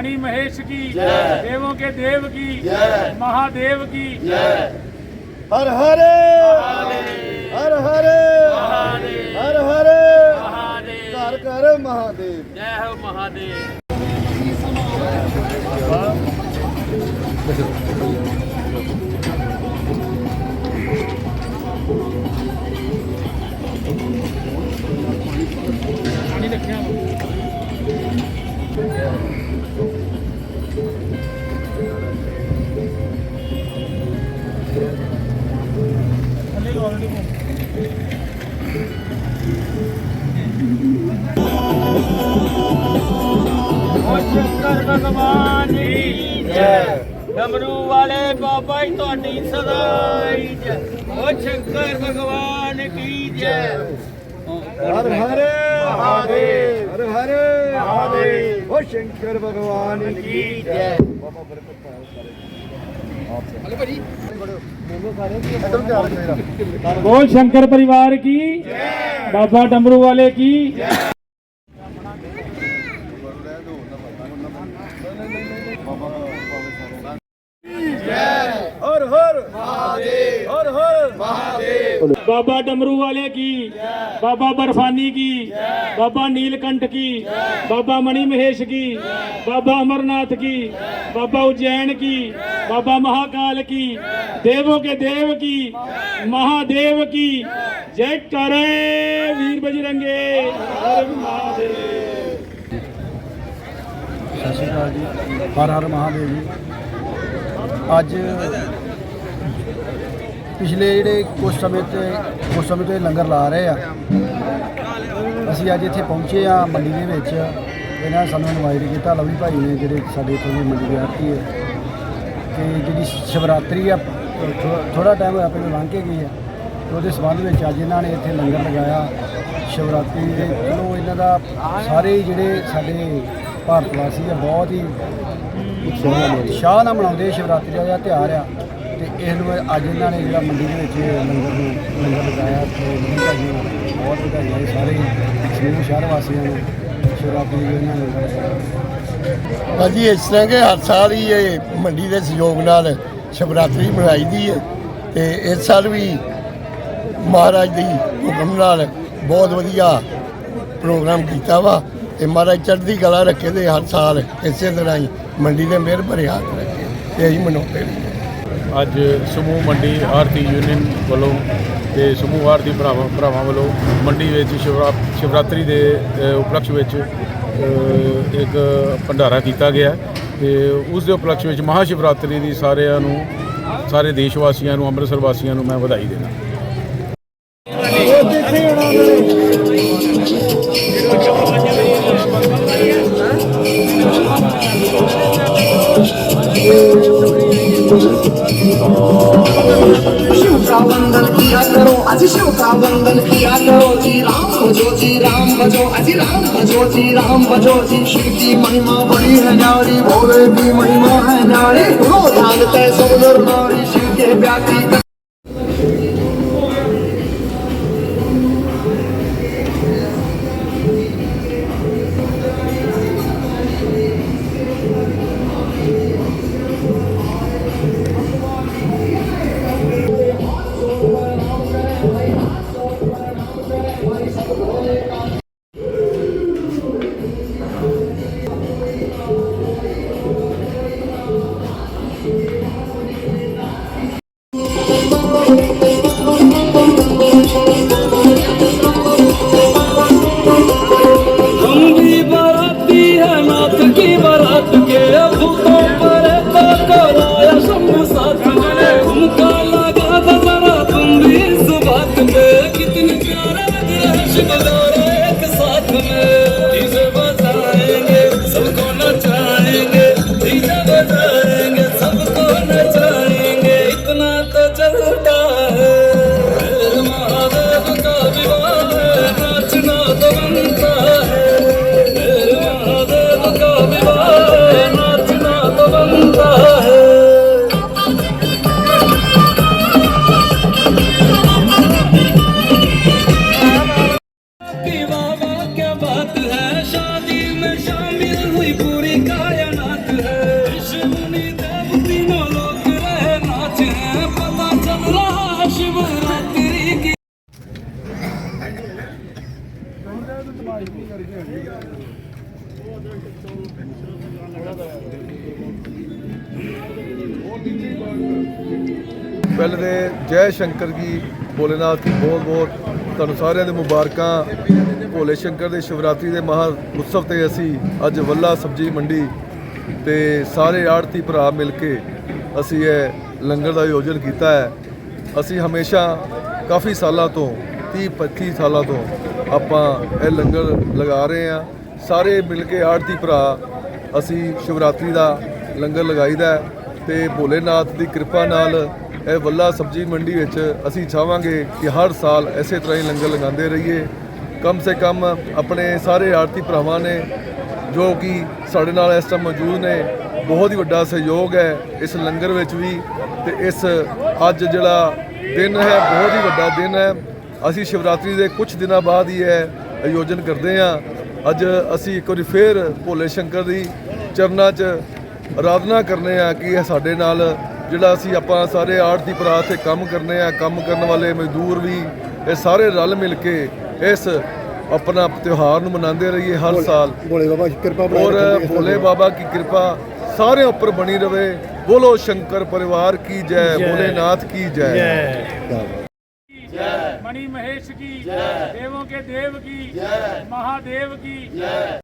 मणि महेश की जय देवों के देव की जय महादेव की जय हर हरे हर हरे हर हरे हर कर महादेव जय हो महादेव ਹਨੂਮਾਨ ਜੀ। ਜੈ ਡਮਰੂ ਵਾਲੇ ਬਾਬਾ ਜੀ ਤੁਹਾਡੀ ਸਦਾ ਸ਼ੰਕਰ ਭਗਵਾਨ ਕੀ ਜੈ। ਸ਼ੰਕਰ ਭਗਵਾਨ ਕੀ ਜੈ। ਬਾਬਾ ਸ਼ੰਕਰ ਪਰਿਵਾਰ ਕੀ? ਬਾਬਾ ਡਮਰੂ ਵਾਲੇ ਕੀ? ਹਰ ਹਰ। ਮਹਾਦੇਵ ਹਰ ਹਰ। ਮਹਾਦੇਵ ਬਾਬਾ ਡਮਰੂ ਵਾਲੇ ਕੀ? ਜੈ ਬਾਬਾ ਬਰਫਾਨੀ ਕੀ? ਜੈ ਬਾਬਾ ਨੀਲਕੰਠ ਕੀ? ਜੈ ਬਾਬਾ ਮਣੀ ਮਹੇਸ਼ ਕੀ? ਜੈ ਬਾਬਾ ਅਮਰਨਾਥ ਕੀ? ਜੈ ਬਾਬਾ ਉਜੈਨ ਕੀ? ਜੈ ਬਾਬਾ ਮਹਾਕਾਲ ਕੀ? ਦੇਵੋ ਕੇ ਦੇਵ ਕੀ? ਮਹਾਦੇਵ ਕੀ? ਜੈ ਕਰੇ, ਵੀਰ ਬਜਰੰਗੇ। ਹਰ ਮਹਾਦੇਵ। ਸਤਿ ਸ਼੍ਰੀ ਅਕਾਲ ਜੀ। ਹਰ ਹਰ ਮਹਾਦੇਵ ਜੀ। ਅੱਜ ਪਿਛਲੇ ਜਿਹੜੇ ਕੁਝ ਸਮੇਂ ਤੇ ਕੁਝ ਸਮੇਂ ਤੋਂ ਇਹ ਲੰਗਰ ਲਾ ਰਹੇ ਆ। ਅਸੀਂ ਅੱਜ ਇੱਥੇ ਪਹੁੰਚੇ ਆ ਮੰਡੀ ਦੇ ਵਿੱਚ। ਇਹਨਾਂ ਨੇ ਸਾਨੂੰ ਇਨਵਾਈਟ ਕੀਤਾ। ਲਵੀ ਭਾਈ ਨੇ ਜਿਹੜੇ ਸਾਡੇ ਇੱਥੋਂ ਦੇ ਮੰਡੀ ਦੇ ਆਰਤੀ ਹੈ। ਤੇ ਜਿਹੜੀ ਸ਼ਿਵਰਾਤਰੀ ਆ ਥੋੜਾ ਟਾਈਮ ਹੋਇਆ ਪਹਿਲਾਂ ਲੰਘ ਕੇ ਗਈ ਆ ਉਹਦੇ ਸੰਬੰਧ ਵਿੱਚ ਅੱਜ ਇਹਨਾਂ ਨੇ ਇੱਥੇ ਲੰਗਰ ਲਗਾਇਆ। ਸ਼ਿਵਰਾਤਰੀ ਦੇ ਚਲੋ ਇਹਨਾਂ ਦਾ ਸਾਰੇ ਜਿਹੜੇ ਸਾਡੇ ਭਾਰਤ ਵਾਸੀ ਆ, ਬਹੁਤ ਹੀ ਉਤਸ਼ਾਹ ਨਾਲ ਮਨਾਉਂਦੇ ਸ਼ਿਵਰਾਤਰੀ ਦਾ ਜਿਹੜਾ ਤਿਉਹਾਰ ਆ। ਤੇ ਇਸ ਨੂੰ ਅੱਜ ਇਹਨਾਂ ਨੇ ਜਿਹੜਾ ਮੰਡੀ ਦੇ ਵਿੱਚ ਲੰਗਰ ਨੂੰ, ਲੰਗਰ ਲਗਾਇਆ ਤੇ ਮੰਡੀ ਭਾਜੀ ਬਹੁਤ ਵਧਾਈਆਂ ਸਾਰੇ ਸਮੂਹ, ਸ਼ਹਿਰ ਵਾਸੀਆਂ ਨੂੰ ਸ਼ਿਵਰਾਤਰੀ ਦੇ ਇਹਨਾਂ ਨੇ ਭਾਜੀ, ਇਸ ਤਰ੍ਹਾਂ ਕਿ ਹਰ ਸਾਲ ਹੀ ਇਹ ਮੰਡੀ ਦੇ ਸਹਿਯੋਗ ਨਾਲ ਸ਼ਿਵਰਾਤਰੀ ਮਨਾਈ ਦੀ ਹੈ ਤੇ ਇਸ ਸਾਲ ਵੀ ਮਹਾਰਾਜ ਦੀ ਹੁਕਮ ਨਾਲ ਬਹੁਤ ਵਧੀਆ ਪ੍ਰੋਗਰਾਮ ਕੀਤਾ ਵਾ। ਤੇ ਮਹਾਰਾਜ ਚੜ੍ਹਦੀ ਕਲਾ ਰੱਖੇ ਤੇ ਹਰ ਸਾਲ ਇਸੇ ਤਰ੍ਹਾਂ ਹੀ ਮੰਡੀ ਦੇ ਮਿਹਰ ਭਰੇ ਹੱਥ ਰੱਖੇ ਤੇ ਅਸੀਂ ਮਨਾਉਂਦੇ ਰਹੀਏ ਅੱਜ ਸਮੂਹ ਮੰਡੀ ਆਰਤੀ ਯੂਨੀਅਨ ਵੱਲੋਂ ਤੇ ਸਮੂਹ ਆਰਤੀ ਭਰਾਵਾਂ ਭਰਾਵਾਂ ਵੱਲੋਂ ਮੰਡੀ ਵਿੱਚ ਸ਼ਿਵਰਾ, ਸ਼ਿਵਰਾਤਰੀ ਦੇ ਉਪਲਕਸ਼ ਵਿੱਚ ਇੱਕ ਭੰਡਾਰਾ ਕੀਤਾ ਗਿਆ ਤੇ ਉਸ ਦੇ ਉਪਲਕਸ਼ ਵਿੱਚ ਮਹਾ ਸ਼ਿਵਰਾਤਰੀ ਦੀ ਸਾਰਿਆਂ ਨੂੰ, ਸਾਰੇ ਦੇਸ਼ ਵਾਸੀਆਂ ਨੂੰ, ਅੰਮ੍ਰਿਤਸਰ ਵਾਸੀਆਂ ਨੂੰ ਮੈਂ ਵਧਾਈ ਦਿੰਦਾ का वंदन किया करो अजी शिव का वंदन किया करो जी राम भजो जी राम भजो अजी राम भजो जी राम भजो जी शिव की महिमा बड़ी है न्यारी भोले की महिमा है न्यारी रो जानते सब नर नारी शिव के व्यापी Amen. ਪਹਿਲੇ ਤੇ ਜੈ ਸ਼ੰਕਰ ਜੀ ਭੋਲੇਨਾਥ ਜੀ, ਬਹੁਤ ਬਹੁਤ ਤੁਹਾਨੂੰ ਸਾਰਿਆਂ ਦੇ ਮੁਬਾਰਕਾਂ। ਭੋਲੇ ਸ਼ੰਕਰ ਦੇ ਸ਼ਿਵਰਾਤਰੀ ਦੇ ਮਹਾ ਉਤਸਵ ਤੇ ਅਸੀਂ ਅੱਜ ਵੱਲਾ ਸਬਜੀ ਮੰਡੀ ਤੇ ਸਾਰੇ ਆੜਤੀ ਭਰਾ ਮਿਲ ਕੇ ਅਸੀਂ ਇਹ ਲੰਗਰ ਦਾ ਆਯੋਜਨ ਕੀਤਾ ਹੈ। ਅਸੀਂ ਹਮੇਸ਼ਾ ਕਾਫੀ ਸਾਲਾਂ ਤੋਂ 30 25 ਸਾਲਾਂ ਤੋਂ ਆਪਾਂ ਇਹ ਲੰਗਰ ਲਗਾ ਰਹੇ ਹਾਂ। ਸਾਰੇ ਮਿਲ ਕੇ ਆੜਤੀ ਭਰਾ, ਅਸੀਂ ਸ਼ਿਵਰਾਤਰੀ ਦਾ ਲੰਗਰ ਲਗਾਈਦਾ ਹੈ। ਤੇ ਭੋਲੇਨਾਥ ਦੀ ਕਿਰਪਾ ਨਾਲ ਇਹ ਵੱਲਾ ਸਬਜੀ ਮੰਡੀ ਵਿੱਚ ਅਸੀਂ ਚਾਹਾਂਗੇ ਕਿ ਹਰ ਸਾਲ ਐਸੇ ਤਰ੍ਹਾਂ ਹੀ ਲੰਗਰ ਲਗਾਉਂਦੇ ਰਹੀਏ। ਕਮ ਸੇ ਕਮ ਆਪਣੇ ਸਾਰੇ ਆਰਤੀ ਭਰਾਵਾਂ ਨੇ, ਜੋ ਕਿ ਸਾਡੇ ਨਾਲ ਇਸ ਟਾਈਮ ਮੌਜੂਦ ਨੇ, ਬਹੁਤ ਹੀ ਵੱਡਾ ਸਹਿਯੋਗ ਹੈ ਇਸ ਲੰਗਰ ਵਿੱਚ ਵੀ ਤੇ ਇਸ ਅੱਜ ਜਿਹੜਾ ਦਿਨ ਹੈ, ਬਹੁਤ ਹੀ ਵੱਡਾ ਦਿਨ ਹੈ। ਅਸੀਂ ਸ਼ਿਵਰਾਤਰੀ ਦੇ ਕੁਝ ਦਿਨਾਂ ਬਾਅਦ ਹੀ ਇਹ ਆਯੋਜਨ ਕਰਦੇ ਹਾਂ। ਅੱਜ ਅਸੀਂ ਇੱਕ ਵਾਰੀ ਫੇਰ ਭੋਲੇ ਸ਼ੰਕਰ ਦੀ ਚਰਨਾਂ 'ਚ ਅਰਾਧਨਾ ਕਰਨੇ ਆ ਕਿ ਇਹ ਸਾਡੇ ਨਾਲ ਜਿਹੜਾ ਅਸੀਂ ਆਪਾਂ ਸਾਰੇ ਆੜਤੀ ਪਰਾ ਤੇ ਕੰਮ ਕਰਨੇ ਆ ਕੰਮ ਕਰਨ ਵਾਲੇ ਮਜ਼ਦੂਰ ਵੀ ਇਹ ਸਾਰੇ ਰਲ ਮਿਲ ਕੇ ਇਸ ਆਪਣਾ ਤਿਉਹਾਰ ਨੂੰ ਮਨਾਉਂਦੇ ਰਹੀਏ ਹਰ ਸਾਲ। ਭੋਲੇ ਬਾਬਾ ਦੀ ਕਿਰਪਾ ਔਰ ਭੋਲੇ ਬਾਬਾ ਦੀ ਕਿਰਪਾ ਸਾਰੇ ਉੱਪਰ ਬਣੀ ਰਹੇ ਬੋਲੋ ਸ਼ੰਕਰ ਪਰਿਵਾਰ ਕੀ ਜੈ ਭੋਲੇਨਾਥ ਕੀ ਜੈ। ਜੈ। ਮਣੀ ਮਹੇਸ਼ ਕੀ ਜੈ। ਦੇਵੋਂ ਕੇ ਦੇਵ ਕੀ ਜੈ। ਮਹਾਦੇਵ ਕੀ ਜੈ।